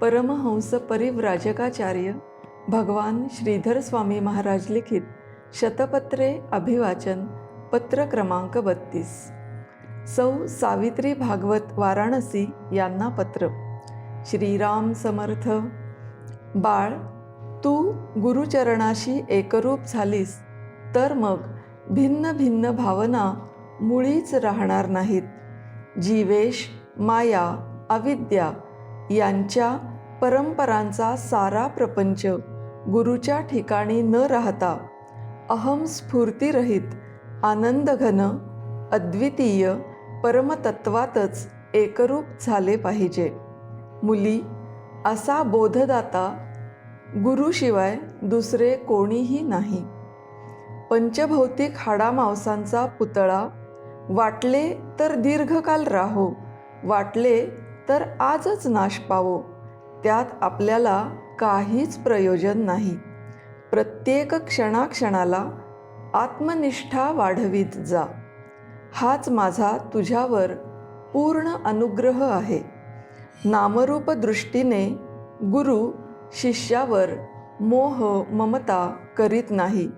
परमहंस परिव्राजकाचार्य भगवान श्रीधर स्वामी महाराज लिखित शतपत्रे अभिवाचन पत्र क्रमांक बत्तीस. सौ सावित्री भागवत वाराणसी यांना पत्र. श्रीराम समर्थ. बाळ तू गुरुचरणाशी एकरूप झालीस तर मग भिन्न भिन्न भावना मुळीच राहणार नाहीत. जीवेश माया अविद्या यांच्या परंपरांचा सारा प्रपंच गुरुच्या ठिकाणी न राहता अहम स्फूर्तिरहित आनंदघन अद्वितीय परमतत्वातच एकरूप झाले पाहिजे. मुली असा बोधदाता गुरुशिवाय दुसरे कोणीही नाही. पंचभौतिक हाडामांसांचा पुतळा वाटले तर दीर्घकाल राहो वाटले तर आजच नाश पावो. त्यात आपल्याला काहीच प्रयोजन नाही. प्रत्येक क्षणाक्षणाला आत्मनिष्ठा वाढवीत जा. हाच माझा तुझ्यावर पूर्ण अनुग्रह आहे. नामरूप दृष्टीने गुरु शिष्यावर मोह ममता करीत नाही.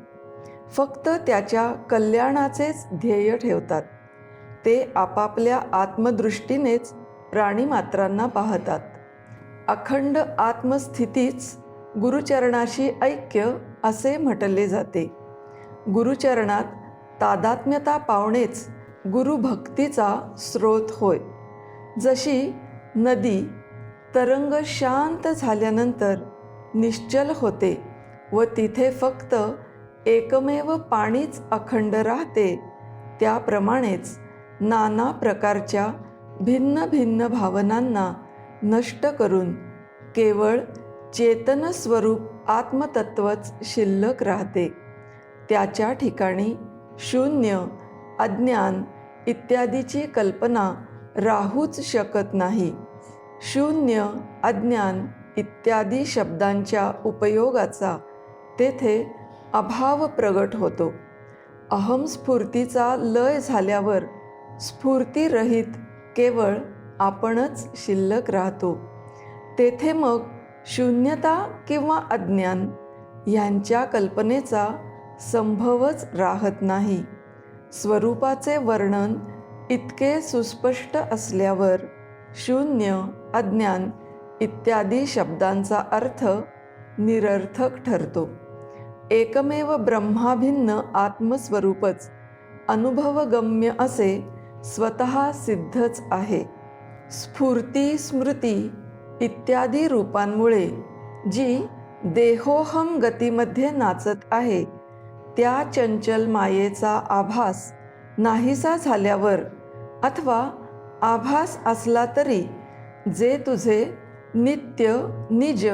फक्त त्याच्या कल्याणाचेच ध्येय ठेवतात. ते आपापल्या आत्मदृष्टीनेच प्राणीमात्रांना पाहतात. अखंड आत्मस्थितीच गुरुचरणाशी ऐक्य असे म्हटले जाते. गुरुचरणात तादात्म्यता पावणेच गुरुभक्तीचा स्रोत होय. जशी नदी तरंग शांत झाल्यानंतर निश्चल होते व तिथे फक्त एकमेव पाणीच अखंड राहते त्याप्रमाणेच नाना प्रकारच्या भिन्न भिन्न भावनांना नष्ट करून केवळ चेतनस्वरूप आत्मतत्वच शिल्लक राहते. त्याच्या ठिकाणी शून्य अज्ञान इत्यादीची कल्पना राहूच शकत नाही. शून्य अज्ञान इत्यादी शब्दांच्या उपयोगाचा तेथे अभाव प्रगट होतो. अहमस्फूर्तीचा लय झाल्यावर स्फूर्तीरहित केवळ आपणच शिल्लक राहतो. तेथे मग शून्यता किंवा अज्ञान यांच्या कल्पनेचा संभवच राहत नाही. स्वरूपाचे वर्णन इतके सुस्पष्ट असल्यावर शून्य अज्ञान इत्यादी शब्दांचा अर्थ निरर्थक ठरतो. एकमेव ब्रह्माभिन्न आत्मस्वरूपच अनुभवगम्य असे स्वतः सिद्धच आहे. स्फूर्ती स्मृती इत्यादी रूपांमुळे जी देहोहम गतीमध्ये नाचत आहे त्या चंचल मायेचा आभास नाहीसा झाल्यावर अथवा आभास असला तरी जे तुझे नित्य निज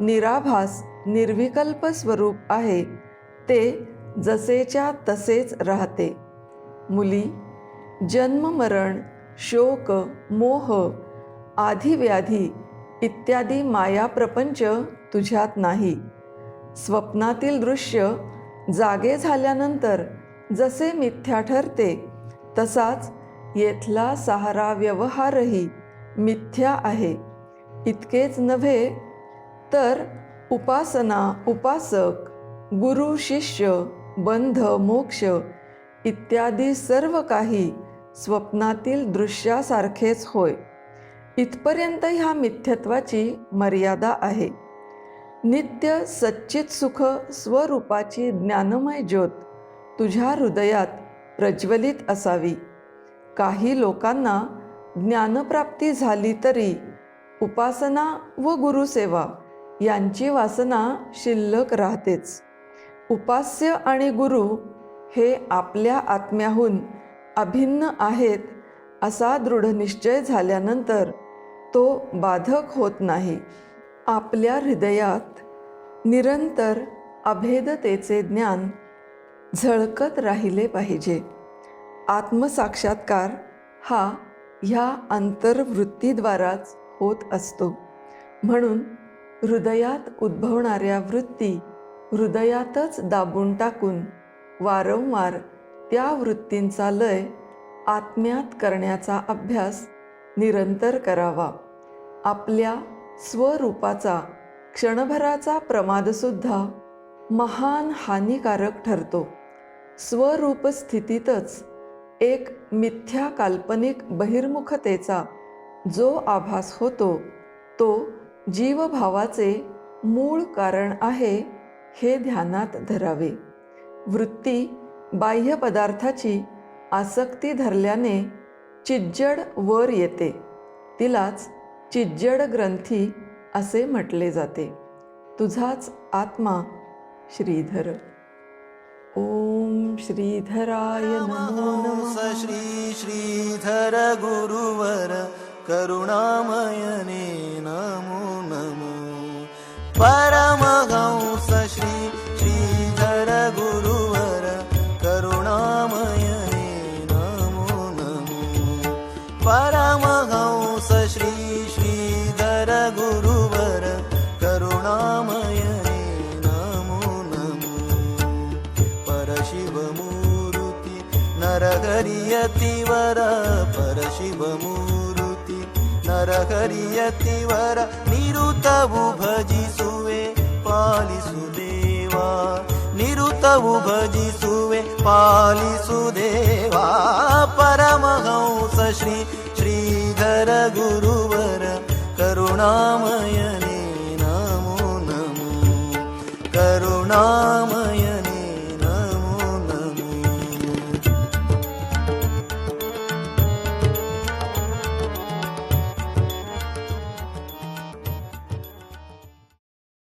निराभास निर्विकल्प स्वरूप आहे ते जसेच्या तसेच राहते. मुली जन्ममरण शोक मोह आधिव्याधी इत्यादी माया प्रपंच तुझ्यात नाही. स्वप्नातील दृश्य जागे झाल्यानंतर जसे मिथ्या ठरते तसाच येथला सहारा व्यवहारही मिथ्या आहे. इतकेच नव्हे तर उपासना उपासक गुरु शिष्य बंध मोक्ष इत्यादी सर्व काही स्वप्नातील दृश्यासारखेच होय. इथपर्यंत ह्या मिथ्यत्वाची मर्यादा आहे. नित्य सच्चित सुख स्वरूपाची ज्ञानमय ज्योत तुझ्या हृदयात प्रज्वलित असावी. काही लोकांना ज्ञानप्राप्ती झाली तरी उपासना व गुरुसेवा यांची वासना शिल्लक राहतेच. उपास्य आणि गुरु हे आपल्या आत्म्याहून अभिन्न आहेत असा दृढनिश्चय झाल्यानंतर तो बाधक होत नाही. आपल्या हृदयात निरंतर अभेदतेचे ज्ञान झळकत राहिले पाहिजे. आत्मसाक्षात्कार हा ह्या अंतर्वृत्तीद्वाराच होत असतो. म्हणून हृदयात उद्भवणाऱ्या वृत्ती हृदयातच दाबून टाकून वारंवार त्या वृत्तींचा लय आत्म्यात करण्याचा अभ्यास निरंतर करावा. आपल्या स्वरूपाचा क्षणभराचा प्रमादसुद्धा महान हानिकारक ठरतो. स्वरूप स्थितीतच एक मिथ्या काल्पनिक बहिर्मुखतेचा जो आभास होतो तो जीवभावाचे मूळ कारण आहे हे ध्यानात धरावे. वृत्ती बाह्य पदार्थाची आसक्ती धरल्याने चिज्जड वर येते. तिलाच चिज्जड ग्रंथी असे म्हटले जाते. तुझाच आत्मा श्रीधर. ओम श्रीधराय नमो श्री श्रीधर गुरुवर करुणामयने नमो परशिवमूर्ति नरहरियतिवर निरुतवु भजिसुवे पालिसुदेवा निरुतवु भजिसुवे पालिसुदेवा परमहंस श्री श्रीधर गुरुवर करुणामय